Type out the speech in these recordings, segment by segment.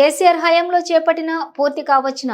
కేసీఆర్ హయాంలో చేపట్టిన పూర్తి కావచ్చిన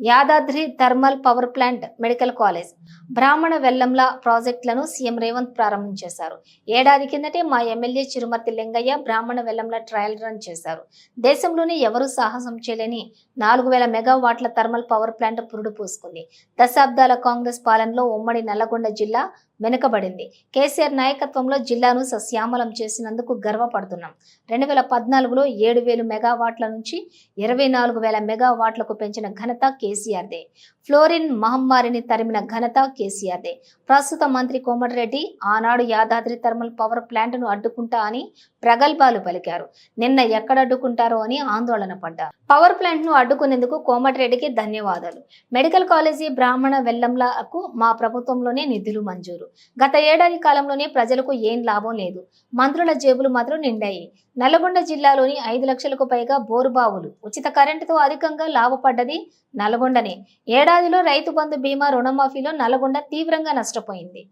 Yadadri thermal power plant medical college. Brahmana Vellamla ప్రాజెక్టులను సీఎం రేవంత్ ప్రారంభించేశారు. ఏడాది కిందటే మా ఎమ్మెల్యే చిరుమర్తి లింగయ్య బ్రాహ్మణ వెల్లంల ట్రయల్ రన్ చేశారు. దేశంలోనే ఎవరూ సాహసం చేయలేని నాలుగు వేల మెగావాట్ల థర్మల్ పవర్ ప్లాంట్ పురుడు పూసుకుంది. దశాబ్దాల కాంగ్రెస్ పాలనలో ఉమ్మడి నల్లగొండ జిల్లా వెనుకబడింది. కేసీఆర్ నాయకత్వంలో జిల్లాను సస్యామలం చేసినందుకు గర్వపడుతున్నాం. రెండు వేల పద్నాలుగులో ఏడు వేలు మెగావాట్ల నుంచి ఇరవై నాలుగు వేల మెగావాట్లకు పెంచిన ఘనత కేసీఆర్దే. ఫ్లోరిన్ మహమ్మారిని తరిమిన ఘనత కేసీఆర్దే. ప్రస్తుత మంత్రి కోమటిరెడ్డి ఆనాడు యాదాద్రి థర్మల్ పవర్ ప్లాంట్ను అడ్డుకుంటా అని ప్రగల్భాలు పలికారు. నిన్న ఎక్కడ అడ్డుకుంటారో అని ఆందోళన పడ్డారు. పవర్ ప్లాంట్ను అడ్డుకునేందుకు కోమటిరెడ్డికి ధన్యవాదాలు. మెడికల్ కాలేజీ బ్రాహ్మణ వెల్లంలకు మా ప్రభుత్వంలోనే నిధులు మంజూరు. గత ఏడాది కాలంలోనే ప్రజలకు ఏం లాభం లేదు. మంత్రుల జేబులు మాత్రం నిండాయి. నల్గొండ జిల్లాలోని ఐదు లక్షలకు పైగా బోరుబావులు. ఉచిత కరెంటుతో అధికంగా లాభపడ్డది నల్గొండనే. ఏడాదిలో రైతు బంధు బీమా రుణమాఫీలో నల్గొండ తీవ్రంగా నష్టపోయింది.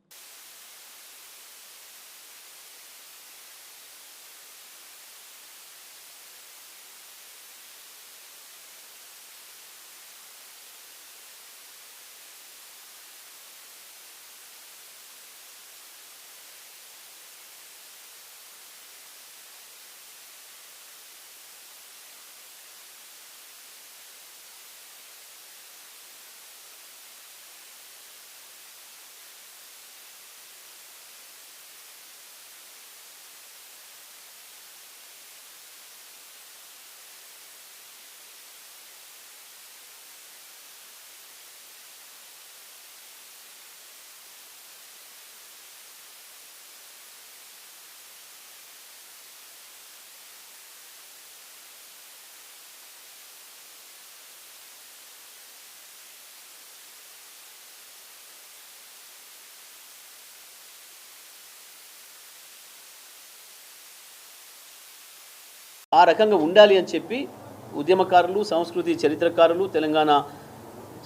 ఆ రకంగా ఉండాలి అని చెప్పి ఉద్యమకారులు సంస్కృతి చరిత్రకారులు తెలంగాణ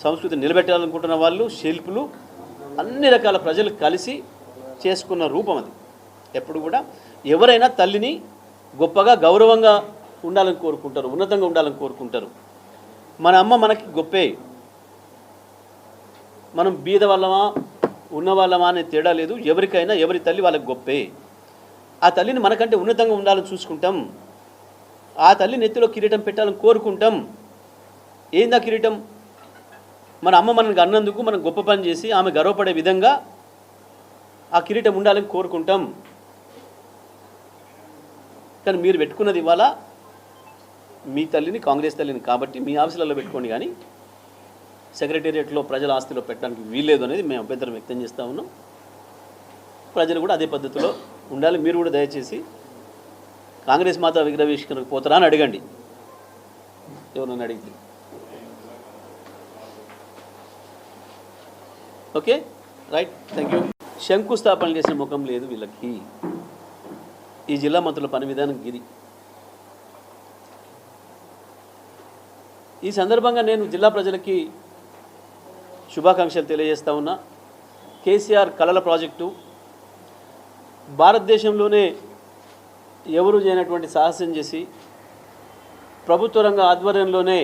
సంస్కృతి నిలబెట్టాలనుకుంటున్న వాళ్ళు శిల్పులు అన్ని రకాల ప్రజలు కలిసి చేసుకున్న రూపం అది. ఎప్పుడు కూడా ఎవరైనా తల్లిని గొప్పగా గౌరవంగా ఉండాలని కోరుకుంటారు ఉన్నతంగా ఉండాలని కోరుకుంటారు. మన అమ్మ మనకి గొప్పే. మనం బీద వాళ్ళమా ఉన్న వాళ్ళమా అనే తేడా లేదు. ఎవరికైనా ఎవరి తల్లి వాళ్ళకి గొప్పే. ఆ తల్లిని మనకంటే ఉన్నతంగా ఉండాలని చూసుకుంటాం. ఆ తల్లి నెత్తిలో కిరీటం పెట్టాలని కోరుకుంటాం. ఏందా కిరీటం? మన అమ్మ మనకు అన్నందుకు మనం గొప్ప పని చేసి ఆమె గర్వపడే విధంగా ఆ కిరీటం ఉండాలని కోరుకుంటాం. కానీ మీరు పెట్టుకున్నది ఇవాళ మీ తల్లిని కాంగ్రెస్ తల్లిని కాబట్టి మీ ఆఫీసులలో పెట్టుకోండి కానీ సెక్రటేరియట్లో ప్రజల ఆస్తిలో పెట్టడానికి వీల్లేదు అనేది మేము అభ్యంతరం వ్యక్తం చేస్తూ ఉన్నాం. ప్రజలు కూడా అదే పద్ధతిలో ఉండాలి. మీరు కూడా దయచేసి కాంగ్రెస్ మాత విగ్రహీష్కరణకు పోతారా అని అడగండి. ఎవరన్నా అడిగితే. ఓకే? రైట్. Thank you. శంకుస్థాపన చేసిన ముఖం లేదు వీళ్ళకి. ఈ జిల్లా మంత్రుల పని విధానం ఇది ఈ సందర్భంగా నేను జిల్లా ప్రజలకి శుభాకాంక్షలు తెలియజేస్తా ఉన్నా. కేసీఆర్ కళల ప్రాజెక్టు. భారతదేశంలోనే ఎవరు చేయనటువంటి సాహసం చేసి ప్రభుత్వ రంగ ఆధ్వర్యంలోనే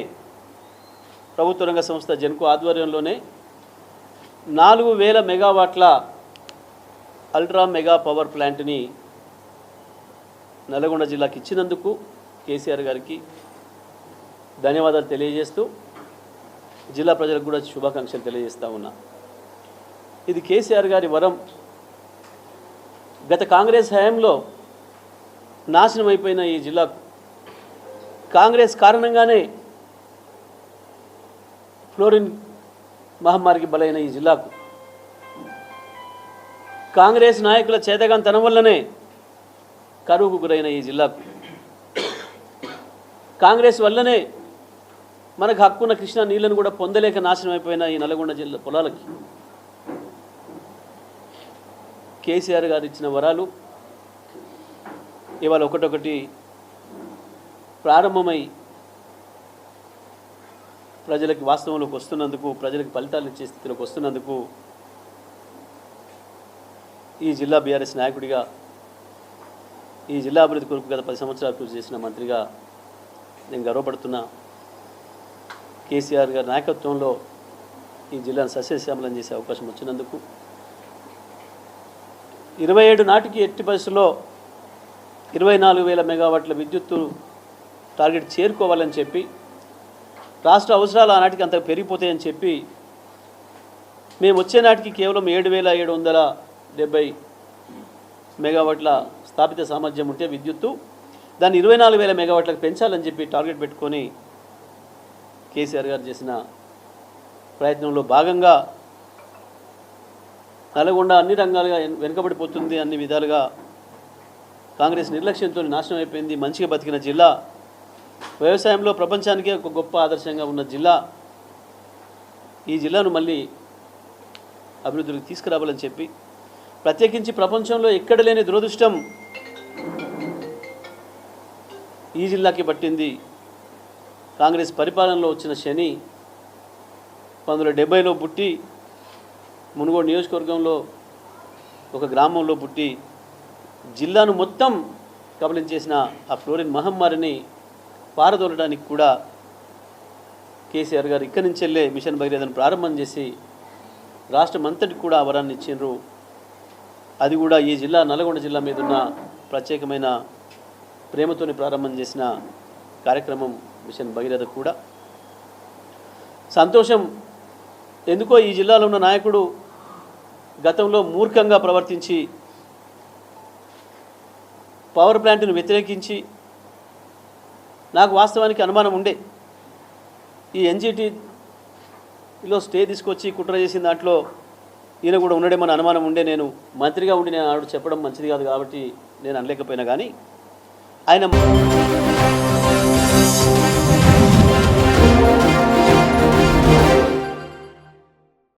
ప్రభుత్వ రంగ సంస్థ జెన్కో ఆధ్వర్యంలోనే నాలుగు వేల మెగావాట్ల అల్ట్రా మెగా పవర్ ప్లాంట్ని నల్గొండ జిల్లాకి ఇచ్చినందుకు కేసీఆర్ గారికి ధన్యవాదాలు తెలియజేస్తూ జిల్లా ప్రజలకు కూడా శుభాకాంక్షలు తెలియజేస్తూ ఉన్నా. ఇది కేసీఆర్ గారి వరం. గత కాంగ్రెస్ హయాంలో నాశనం అయిపోయిన ఈ జిల్లాకు కాంగ్రెస్ కారణంగానే ఫ్లోరిన్ మహమ్మారికి బలైన ఈ జిల్లాకు. కాంగ్రెస్ నాయకుల చేతగాంతనం వల్లనే కరువుకు గురైన ఈ జిల్లాకు. కాంగ్రెస్ వల్లనే మనకు హక్కున్న కృష్ణా నీళ్ళను కూడా పొందలేక నాశనం అయిపోయిన ఈ నల్గొండ జిల్లా పొలాలకి. కేసీఆర్ గారు ఇచ్చిన వరాలు ఇవాళ ఒకటొకటి ప్రారంభమై ప్రజలకు వాస్తవంలోకి వస్తున్నందుకు ప్రజలకు ఫలితాలు ఇచ్చే స్థితిలోకి వస్తున్నందుకు ఈ జిల్లా బీఆర్ఎస్ నాయకుడిగా ఈ జిల్లా అభివృద్ధి కొరకు గత పది సంవత్సరాలు కృషి చేసిన మంత్రిగా నేను గర్వపడుతున్నా కేసీఆర్ గారి నాయకత్వంలో ఈ జిల్లాను సస్యశ్యామలం చేసే అవకాశం వచ్చినందుకు ఇరవై ఏడు నాటికి ఎట్టి పరిస్థితుల్లో ఇరవై నాలుగు వేల మెగావాట్ల విద్యుత్తు టార్గెట్ చేరుకోవాలని చెప్పి రాష్ట్ర అవసరాలు ఆనాటికి అంత పెరిగిపోతాయని చెప్పి మేము వచ్చే నాటికి కేవలం ఏడు వేల ఏడు వందల డెబ్బై మెగావాట్ల స్థాపిత సామర్థ్యం ఉంటే విద్యుత్తు దాన్ని ఇరవై నాలుగు వేల మెగావాట్లకు పెంచాలని చెప్పి టార్గెట్ పెట్టుకొని కేసీఆర్ గారు చేసిన ప్రయత్నంలో భాగంగా నల్గొండ అన్ని రంగాలుగా వెనుకబడిపోతుంది అన్ని విధాలుగా కాంగ్రెస్ నిర్లక్ష్యంతో నాశనం అయిపోయింది. మంచిగా బతికిన జిల్లా. వ్యవసాయంలో ప్రపంచానికే ఒక గొప్ప ఆదర్శంగా ఉన్న జిల్లా. ఈ జిల్లాను మళ్ళీ అభివృద్ధికి తీసుకురావాలని చెప్పి ప్రత్యేకించి ప్రపంచంలో ఎక్కడ లేని దురదృష్టం ఈ జిల్లాకి పట్టింది. కాంగ్రెస్ పరిపాలనలో వచ్చిన శని పంతొమ్మిది వందల డెబ్బైలో పుట్టి మునుగోడు నియోజకవర్గంలో ఒక గ్రామంలో పుట్టి జిల్లాను మొత్తం కబలించేసిన ఆ ఫ్లోరిన్ మహమ్మారిని పారదోలడానికి కూడా కేసీఆర్ గారు ఇక్కడి నుంచి వెళ్ళే మిషన్ భగీరథను ప్రారంభం చేసి రాష్ట్రం అంతటికి కూడా వరాన్ని ఇచ్చిండ్రు. అది కూడా ఈ జిల్లా నల్గొండ జిల్లా మీద ఉన్న ప్రత్యేకమైన ప్రేమతోని ప్రారంభం చేసిన కార్యక్రమం మిషన్ భగీరథ కూడా. సంతోషం ఎందుకో ఈ జిల్లాలో ఉన్న నాయకుడు గతంలో మూర్ఖంగా ప్రవర్తించి పవర్ ప్లాంట్ను వ్యతిరేకించి నాకు వాస్తవానికి అనుమానం ఉండే. ఈ ఎన్జిటీలో స్టే తీసుకొచ్చి కుట్ర చేసిన దాంట్లో ఈయన కూడా ఉండడేమని అనుమానం ఉండే. నేను మంత్రిగా ఉండి నేను ఆవిడ చెప్పడం మంచిది కాదు కాబట్టి నేను అనలేకపోయినా కానీ ఆయన